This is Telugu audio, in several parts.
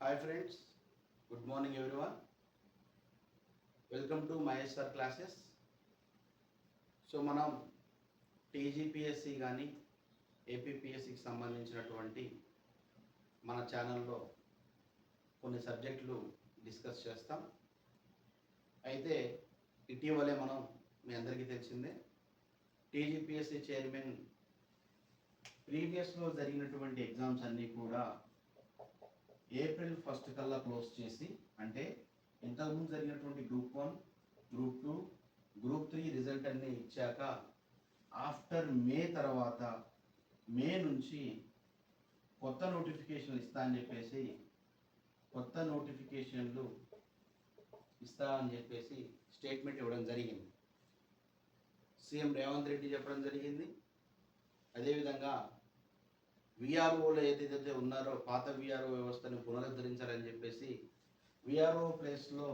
Hi friends good morning everyone welcome to Maheshwar classes so మనం టీజీపీఎస్సి కానీ ఏపీపీఎస్సికి సంబంధించినటువంటి మన ఛానల్లో కొన్ని సబ్జెక్టులు డిస్కస్ చేస్తాం. అయితే ఇటీవలే మనం మీ అందరికీ తెలిసిందే టీజీపీఎస్సి చైర్మన్ ప్రీవియస్లో జరిగినటువంటి ఎగ్జామ్స్ అన్నీ కూడా ఏప్రిల్ ఫస్ట్ కల్లా క్లోజ్ చేసి అంటే ఇంతకుముందు జరిగినటువంటి group one group two group three result అన్నీ ఇచ్చాక ఆఫ్టర్ మే తర్వాత మే నుంచి కొత్త నోటిఫికేషన్లు ఇస్తా అని చెప్పేసి కొత్త నోటిఫికేషన్లు ఇస్తా అని చెప్పేసి స్టేట్మెంట్ ఇవ్వడం జరిగింది. సీఎం రేవంత్ రెడ్డి చెప్పడం జరిగింది. అదేవిధంగా విఆర్ఓలు ఏదైతే ఉన్నారో పాత విఆర్ఓ వ్యవస్థను పునరుద్ధరించాలని చెప్పేసి విఆర్ఓ ప్లేస్లో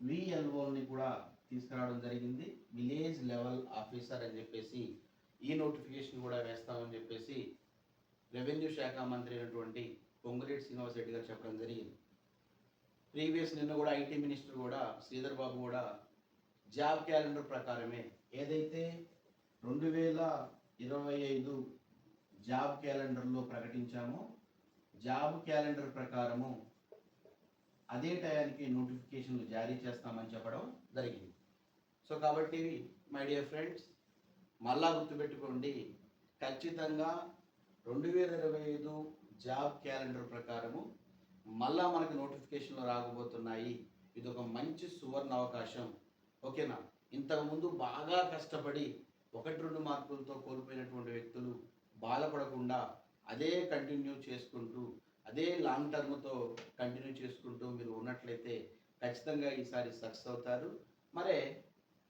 విఎల్ఓని కూడా తీసుకురావడం జరిగింది. విలేజ్ లెవెల్ ఆఫీసర్ అని చెప్పేసి ఈ నోటిఫికేషన్ కూడా వేస్తామని చెప్పేసి రెవెన్యూ శాఖ మంత్రి అయినటువంటి పొంగులేటి శ్రీనివాస్ రెడ్డి గారు చెప్పడం జరిగింది. ప్రీవియస్ నిన్న కూడా ఐటీ మినిస్టర్ కూడా శ్రీధర్ బాబు కూడా జాబ్ క్యాలెండర్ ప్రకారమే ఏదైతే రెండు వేల ఇరవై ఐదు జాబ్ క్యాలెండర్లో ప్రకటించామో. జాబ్ క్యాలెండర్ ప్రకారము అదే టయానికి నోటిఫికేషన్లు జారీ చేస్తామని చెప్పడం జరిగింది. సో కాబట్టి మై డియర్ ఫ్రెండ్స్ మళ్ళా గుర్తుపెట్టుకోండి ఖచ్చితంగా రెండు వేల ఇరవై ఐదు జాబ్ క్యాలెండర్ ప్రకారము మళ్ళా మనకు నోటిఫికేషన్లు రాకపోతున్నాయి. ఇది ఒక మంచి సువర్ణ అవకాశం. ఓకేనా? ఇంతకుముందు బాగా కష్టపడి ఒకటి రెండు మార్కులతో కోల్పోయినటువంటి వ్యక్తులు బాధపడకుండా అదే కంటిన్యూ చేసుకుంటూ అదే లాంగ్ టర్మ్తో కంటిన్యూ చేసుకుంటూ మీరు ఉన్నట్లయితే ఖచ్చితంగా ఈసారి సక్సెస్ అవుతారు. మరే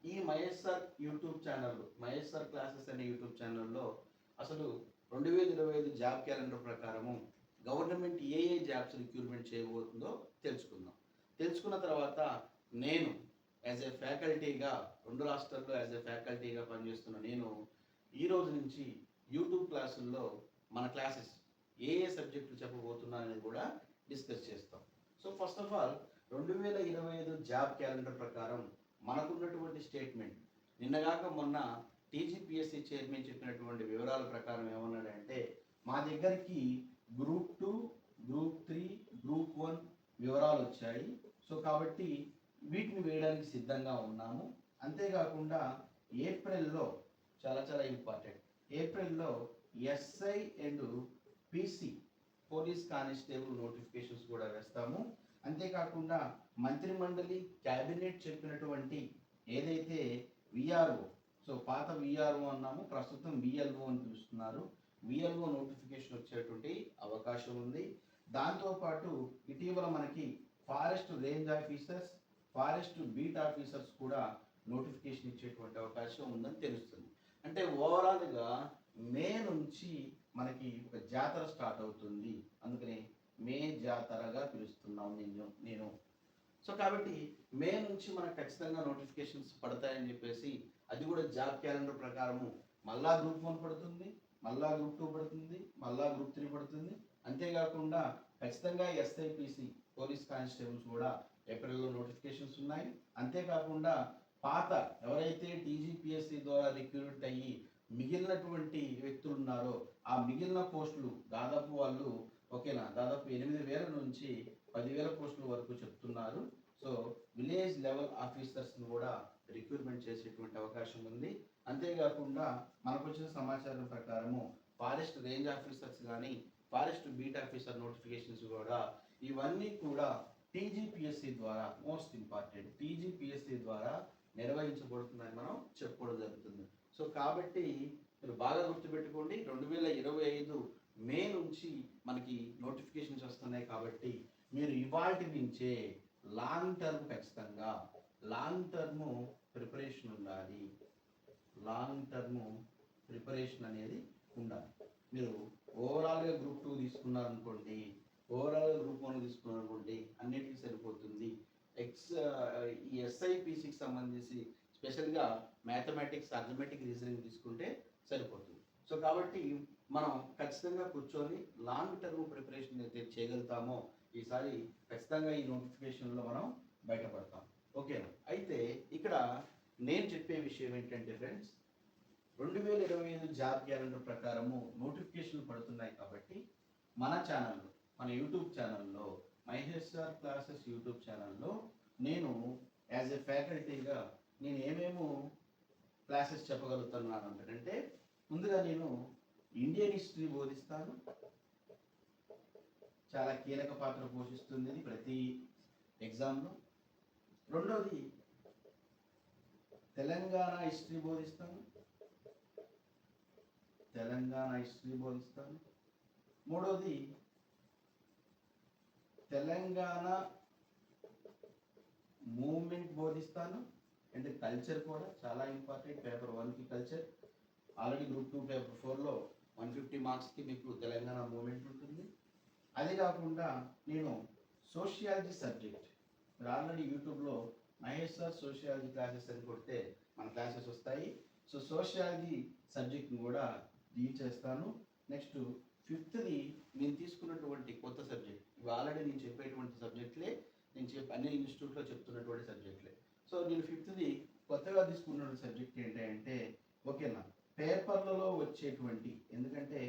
ఈ Maheshwar YouTube channel Maheshwar classes అనే యూట్యూబ్ ఛానల్లో అసలు రెండు వేల ఇరవై ఐదు జాబ్ క్యాలెండర్ ప్రకారము గవర్నమెంట్ ఏ ఏ జాబ్స్ రిక్రూట్మెంట్ చేయబోతుందో తెలుసుకుందాం. తెలుసుకున్న తర్వాత నేను యాజ్ ఏ ఫ్యాకల్టీగా రెండు రాష్ట్రాల్లో యాజ్ ఏ ఫ్యాకల్టీగా పనిచేస్తున్న నేను ఈ రోజు నుంచి యూట్యూబ్ క్లాసుల్లో మన క్లాసెస్ ఏ ఏ సబ్జెక్టులు చెప్పబోతున్నా అనేది కూడా డిస్కస్ చేస్తాం. సో ఫస్ట్ ఆఫ్ ఆల్ రెండు వేల ఇరవై ఐదు జాబ్ క్యాలెండర్ ప్రకారం మనకున్నటువంటి స్టేట్మెంట్. నిన్నగాక మొన్న టీజీపీఎస్సీ చైర్మన్ చెప్పినటువంటి వివరాల ప్రకారం ఏమన్నాడంటే మా దగ్గరికి group two group three group one వివరాలు వచ్చాయి. సో కాబట్టి వీటిని వేయడానికి సిద్ధంగా ఉన్నాము. అంతేకాకుండా ఏప్రిల్లో చాలా చాలా ఇంపార్టెంట్. ఏప్రిల్లో SI and PC police constable notifications కూడా వేస్తాము. అంతేకాకుండా మంత్రిమండలి క్యాబినెట్ చెప్పినటువంటి ఏదైతే విఆర్ఓ సో పాత విఆర్ఓ అన్నాము ప్రస్తుతం విఎల్ఓ అని పిలుస్తున్నారు. విఎల్ఓ నోటిఫికేషన్ వచ్చేటువంటి అవకాశం ఉంది. దాంతోపాటు ఇటీవల మనకి forest range officers forest beat officers కూడా నోటిఫికేషన్ ఇచ్చేటువంటి అవకాశం ఉందని తెలుస్తుంది. అంటే ఓవరాల్గా మే నుంచి మనకి ఒక జాతర స్టార్ట్ అవుతుంది. అందుకని మే జాతరగా పిలుస్తున్నాం నేను నేను. సో కాబట్టి మే నుంచి మనకు ఖచ్చితంగా నోటిఫికేషన్స్ పడతాయని చెప్పేసి అది కూడా జాబ్ క్యాలెండర్ ప్రకారము మళ్ళా గ్రూప్ వన్ పడుతుంది మళ్ళా గ్రూప్ టూ పడుతుంది మళ్ళా గ్రూప్ త్రీ పడుతుంది. అంతేకాకుండా ఖచ్చితంగా ఎస్ఐపిసి పోలీస్ కానిస్టేబుల్స్ కూడా ఏప్రిల్లో నోటిఫికేషన్స్ ఉన్నాయి. అంతేకాకుండా పాత ఎవరైతే టీజీపీఎస్సీ ద్వారా రిక్రూట్ అయ్యి మిగిలినటువంటి వ్యక్తులు ఉన్నారో ఆ మిగిలిన పోస్టులు దాదాపు వాళ్ళు ఓకేనా దాదాపు ఎనిమిది వేల నుంచి పదివేల పోస్టుల వరకు చెప్తున్నారు. సో విలేజ్ లెవెల్ ఆఫీసర్స్ని కూడా రిక్రూట్మెంట్ చేసేటువంటి అవకాశం ఉంది. అంతేకాకుండా మనకు వచ్చిన సమాచారం ప్రకారము ఫారెస్ట్ రేంజ్ ఆఫీసర్స్ కానీ ఫారెస్ట్ బీట్ ఆఫీసర్ నోటిఫికేషన్స్ కూడా ఇవన్నీ కూడా టీజీపీఎస్సీ ద్వారా మోస్ట్ ఇంపార్టెంట్. టీజీపీఎస్సీ ద్వారా నిర్వహించబడుతుందని మనం చెప్పుకోవడం జరుగుతుంది. సో కాబట్టి మీరు బాగా గుర్తుపెట్టుకోండి రెండు వేల ఇరవై ఐదు మే నుంచి మనకి నోటిఫికేషన్స్ వస్తున్నాయి కాబట్టి మీరు ఇవాటి నుంచే లాంగ్ టర్మ్ ఖచ్చితంగా లాంగ్ టర్మ్ ప్రిపరేషన్ ఉండాలి. లాంగ్ టర్మ్ ప్రిపరేషన్ అనేది ఉండాలి. మీరు ఓవరాల్గా గ్రూప్ టూ తీసుకున్నారనుకోండి ఓవరాల్గా గ్రూప్ వన్ తీసుకున్నారనుకోండి అన్నిటికీ సరిపోతుంది. ఎక్స్ ఈ ఎస్ఐపిసికి సంబంధించి స్పెషల్గా మ్యాథమెటిక్స్ అర్థమెటిక్ రీజనింగ్ తీసుకుంటే సరిపోతుంది. సో కాబట్టి మనం ఖచ్చితంగా కూర్చొని లాంగ్ టర్మ్ ప్రిపరేషన్ అయితే చేయగలుగుతామో ఈసారి ఖచ్చితంగా ఈ నోటిఫికేషన్లో మనం బయటపడతాం. ఓకేనా? అయితే ఇక్కడ నేను చెప్పే విషయం ఏంటంటే ఫ్రెండ్స్ రెండు వేల ఇరవై ఐదు జాబ్ క్యాలెండర్ ప్రకారము నోటిఫికేషన్లు పడుతున్నాయి కాబట్టి మన ఛానల్లో మన యూట్యూబ్ ఛానల్లో మహేశ్వర్ క్లాసెస్ యూట్యూబ్ ఛానల్లో నేను యాజ్ ఎ ఫ్యాకల్టీగా నేను ఏమేమో క్లాసెస్ చెప్పగలుగుతున్నాను అంటే ముందుగా నేను ఇండియన్ హిస్టరీ బోధిస్తాను. చాలా కీలక పాత్ర పోషిస్తుంది ప్రతి ఎగ్జామ్లో. రెండవది తెలంగాణ హిస్టరీ బోధిస్తాను. తెలంగాణ హిస్టరీ బోధిస్తాను. మూడవది తెలంగాణ మూమెంట్ బోధిస్తాను. అంటే కల్చర్ కూడా చాలా ఇంపార్టెంట్ పేపర్ వన్కి culture. Already group two paper ఫోర్లో వన్ ఫిఫ్టీ మార్క్స్కి మీకు తెలంగాణ మూమెంట్ ఉంటుంది. అదే కాకుండా నేను సోషియాలజీ సబ్జెక్ట్. మీరు ఆల్రెడీ యూట్యూబ్లో మహేష్ సార్ సోషియాలజీ క్లాసెస్ అని కొడితే మన క్లాసెస్ వస్తాయి. సో సోషియాలజీ సబ్జెక్ట్ని కూడా డీల్ చేస్తాను. నెక్స్ట్ ఫిఫ్త్ది నేను తీసుకున్నటువంటి కొత్త సబ్జెక్ట్. ఇవి ఆల్రెడీ నేను చెప్పేటువంటి సబ్జెక్ట్లే నేను చెప్పి అన్ని ఇన్స్టిట్యూట్లో చెప్తున్నటువంటి సబ్జెక్ట్లే. సో నేను ఫిఫ్త్ది కొత్తగా తీసుకున్నటువంటి సబ్జెక్ట్ ఏంటంటే ఓకేనా పేపర్లలో వచ్చేటువంటి ఎందుకంటే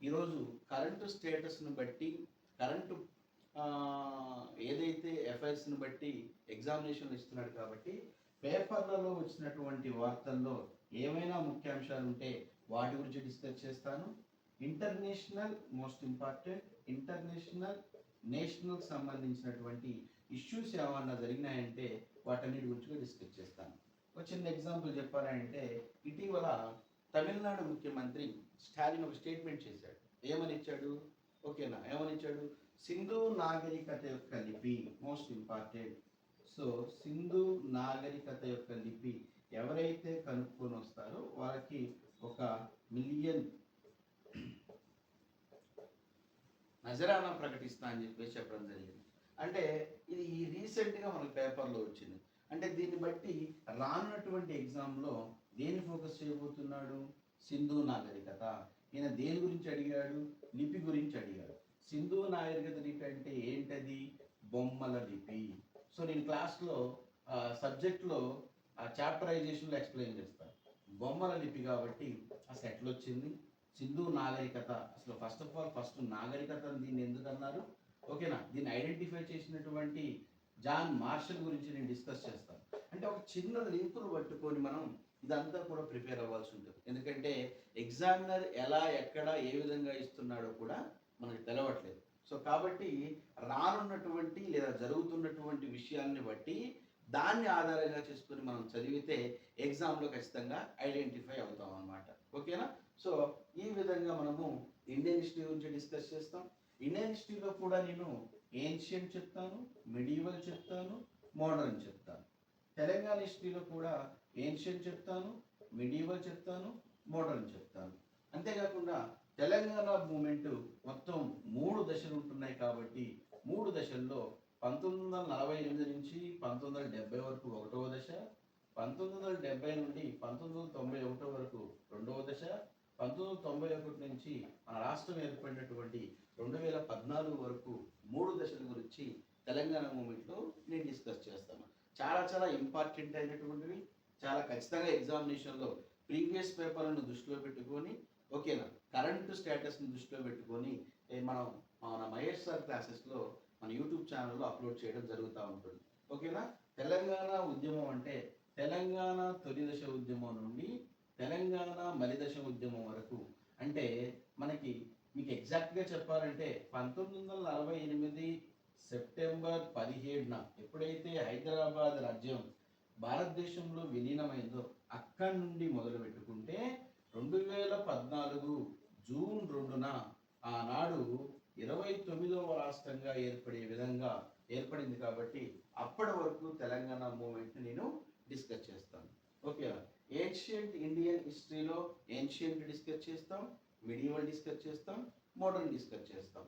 ఈరోజు కరెంటు స్టేటస్ను బట్టి కరెంటు ఏదైతే ఎఫ్ఐఆర్స్ని బట్టి ఎగ్జామినేషన్లు ఇస్తున్నాడు కాబట్టి పేపర్లలో వచ్చినటువంటి వార్తల్లో ఏమైనా ముఖ్యాంశాలు ఉంటే వాటి గురించి డిస్కస్ చేస్తాను. International most important international national సంబంధించినటువంటి ఇష్యూస్ ఏమన్నా జరిగినాయంటే వాటన్నిటి గురించి డిస్కస్ చేస్తాను. ఒక చిన్న ఎగ్జాంపుల్ చెప్పాలంటే ఇటీవల తమిళనాడు ముఖ్యమంత్రి స్టాలిన్ ఒక స్టేట్మెంట్ చేశాడు. ఏమని ఇచ్చాడు ఓకేనా? ఏమని ఇచ్చాడు సింధు నాగరికత యొక్క లిపి మోస్ట్ ఇంపార్టెంట్ సో సింధు నాగరికత యొక్క లిపి ఎవరైతే కనుక్కొని వస్తారో వాళ్ళకి ఒక మిలియన్ నజరానా ప్రకటిస్తా అని చెప్పేసి చెప్పడం జరిగింది. అంటే ఇది ఈ రీసెంట్గా మనకి పేపర్లో వచ్చింది. అంటే దీన్ని బట్టి రానున్నటువంటి ఎగ్జామ్లో దేని ఫోకస్ చేయబోతున్నాడు? సింధు నాగరికత. ఈయన దేని గురించి అడిగాడు? లిపి గురించి అడిగాడు. సింధు నాగరికత లిపి అంటే ఏంటది? బొమ్మల లిపి. సో నేను క్లాస్లో సబ్జెక్ట్లో ఆ చాప్టరైజేషన్లో ఎక్స్ప్లెయిన్ చేస్తాను. బొమ్మల లిపి కాబట్టి అసలు సెటిల్ వచ్చింది. సింధు నాగరికత. అసలు ఫస్ట్ ఆఫ్ ఆల్ ఫస్ట్ నాగరికత దీన్ని ఎందుకు అన్నారు? ఓకేనా దీన్ని ఐడెంటిఫై చేసినటువంటి జాన్ మార్షల్ గురించి నేను డిస్కస్ చేస్తాను. అంటే ఒక చిన్న లింకులు పట్టుకొని మనం ఇదంతా కూడా ప్రిపేర్ అవ్వాల్సి ఉంటుంది. ఎందుకంటే ఎగ్జామినర్ ఎలా ఎక్కడ ఏ విధంగా ఇస్తున్నాడో కూడా మనకు తెలవట్లేదు. సో కాబట్టి రానున్నటువంటి లేదా జరుగుతున్నటువంటి విషయాల్ని బట్టి దాన్ని ఆధారంగా చేసుకొని మనం చదివితే ఎగ్జామ్లో ఖచ్చితంగా ఐడెంటిఫై అవుతాం అనమాట ఓకేనా సో ఈ విధంగా మనము ఇండియన్ హిస్టరీ గురించి డిస్కస్ చేస్తాం. ఇండియన్ హిస్టరీలో కూడా నేను ఏన్షియంట్ చెప్తాను మిడివల్ చెప్తాను మోడర్న్ చెప్తాను. తెలంగాణ హిస్టరీలో కూడా ఏన్షియంట్ చెప్తాను మిడివల్ చెప్తాను మోడర్న్ చెప్తాను. అంతేకాకుండా తెలంగాణ మూమెంట్ మొత్తం మూడు దశలు ఉంటున్నాయి కాబట్టి మూడు దశల్లో పంతొమ్మిది వందల నలభై ఎనిమిది నుంచి పంతొమ్మిది వందల డెబ్బై వరకు ఒకటవ దశ పంతొమ్మిది వందల డెబ్బై నుండి పంతొమ్మిది వందల తొంభై ఒకటో వరకు రెండవ దశ పంతొమ్మిది వందల తొంభై ఒకటి నుంచి మన రాష్ట్రం ఏర్పడినటువంటి రెండు వేల పద్నాలుగు వరకు మూడు దశల గురించి తెలంగాణ మూమెంట్లో నేను డిస్కస్ చేస్తాను. చాలా చాలా ఇంపార్టెంట్ అయినటువంటివి చాలా ఖచ్చితంగా ఎగ్జామినేషన్లో ప్రీవియస్ పేపర్లను దృష్టిలో పెట్టుకొని ఓకేనా? కరెంట్ స్టేటస్ని దృష్టిలో పెట్టుకొని మనం మన మహేష్ సార్ క్లాసెస్లో మన యూట్యూబ్ ఛానల్లో అప్లోడ్ చేయడం జరుగుతూ ఉంటుంది. ఓకేనా? తెలంగాణ ఉద్యమం అంటే తెలంగాణ తొలి దశ ఉద్యమం నుండి తెలంగాణ మలిదశ ఉద్యమం వరకు అంటే మనకి మీకు ఎగ్జాక్ట్గా చెప్పాలంటే పంతొమ్మిది వందల నలభై ఎనిమిది సెప్టెంబర్ పదిహేడున ఎప్పుడైతే హైదరాబాద్ రాజ్యం భారతదేశంలో విలీనమైందో అక్కడి నుండి మొదలు పెట్టుకుంటే రెండు వేల పద్నాలుగు జూన్ రెండున ఆనాడు ఇరవై తొమ్మిదవ రాష్ట్రంగా ఏర్పడే విధంగా ఏర్పడింది కాబట్టి అప్పటి వరకు తెలంగాణ మూమెంట్ నేను డిస్కస్ చేస్తాను. ఓకే ఏన్షియంట్ ఇండియన్ హిస్టరీలో ఏన్షియంట్ డిస్కస్ చేస్తాం మిడివల్ డిస్కస్ చేస్తాం మోడర్న్ డిస్కస్ చేస్తాం.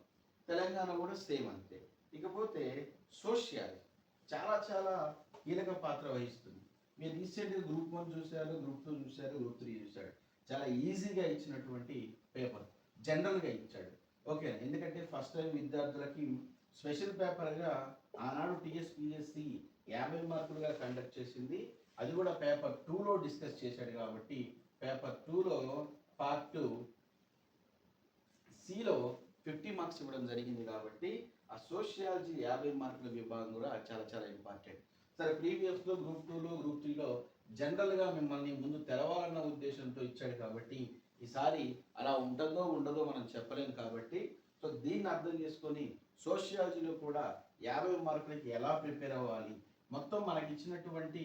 తెలంగాణ కూడా సేమ్ అంతే. ఇకపోతే సోషియాలజీ చాలా చాలా కీలక పాత్ర వహిస్తుంది. మీరు రీసెంట్గా గ్రూప్ వన్ చూశారు గ్రూప్ టూ చూశారు గ్రూప్ త్రీ చూశారు. చాలా ఈజీగా ఇచ్చినటువంటి పేపర్ జనరల్గా ఇచ్చాడు. ఓకే ఎందుకంటే ఫస్ట్ టైం విద్యార్థులకి స్పెషల్ పేపర్గా ఆనాడు టీఎస్పిఎస్సి యాభై మార్కులుగా కండక్ట్ చేసింది. అది కూడా పేపర్ టూలో డిస్కస్ చేశాడు కాబట్టి పేపర్ టూలో పార్ట్ టూ సిలో ఫిఫ్టీ మార్క్స్ ఇవ్వడం జరిగింది కాబట్టి ఆ సోషియాలజీ యాభై మార్కుల విభాగం కూడా చాలా చాలా ఇంపార్టెంట్. సరే ప్రీవియస్లో గ్రూప్ టూలో గ్రూప్ త్రీలో జనరల్గా మిమ్మల్ని ముందు తెరవాలన్న ఉద్దేశంతో ఇచ్చాడు కాబట్టి ఈసారి అలా ఉంటుందో ఉండదో మనం చెప్పలేం కాబట్టి సో దీన్ని అర్థం చేసుకొని సోషియాలజీలో కూడా యాభై మార్కులకి ఎలా ప్రిపేర్ అవ్వాలి? మొత్తం మనకి ఇచ్చినటువంటి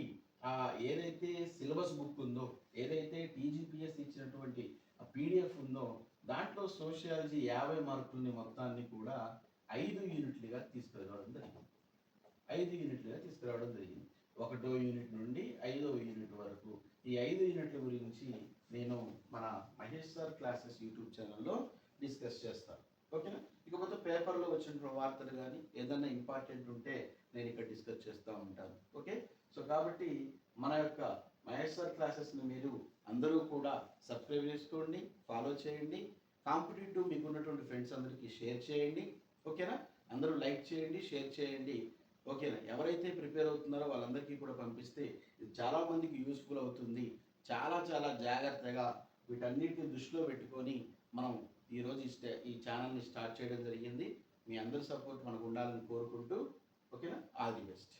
ఏదైతే సిలబస్ బుక్ ఉందో ఏదైతే టీజీపీఎస్ ఇచ్చినటువంటి ఆ పీడిఎఫ్ ఉందో దాంట్లో సోషియాలజీ యాభై మార్కుల్ని మొత్తాన్ని కూడా ఐదు యూనిట్లుగా తీసుకురావడం జరిగింది. ఐదు యూనిట్లుగా తీసుకురావడం జరిగింది. ఒకటో యూనిట్ నుండి ఐదో యూనిట్ వరకు. ఈ ఐదు యూనిట్ల గురించి నేను మన మహేష్ సార్ క్లాసెస్ యూట్యూబ్ ఛానల్లో డిస్కస్ చేస్తాను. ఓకేనా? ఇకపోతే పేపర్లో వచ్చిన వార్తలు కానీ ఏదైనా ఇంపార్టెంట్ ఉంటే నేను ఇక్కడ డిస్కస్ చేస్తూ ఉంటాను. ఓకే? సో కాబట్టి మన యొక్క మహేశ్వర్ క్లాసెస్ని మీరు అందరూ కూడా సబ్స్క్రైబ్ చేసుకోండి ఫాలో చేయండి. కాంపిటేటివ్ మీకు ఉన్నటువంటి ఫ్రెండ్స్ అందరికీ షేర్ చేయండి ఓకేనా? అందరూ లైక్ చేయండి షేర్ చేయండి ఓకేనా? ఎవరైతే ప్రిపేర్ అవుతున్నారో వాళ్ళందరికీ కూడా పంపిస్తే ఇది చాలామందికి యూస్ఫుల్ అవుతుంది. చాలా చాలా జాగ్రత్తగా వీటన్నిటిని దృష్టిలో పెట్టుకొని మనం ఈరోజు ఈ స్టే ఈ ఛానల్ని స్టార్ట్ చేయడం జరిగింది. మీ అందరి సపోర్ట్ మనకు ఉండాలని కోరుకుంటూ ఓకేనా? All the best.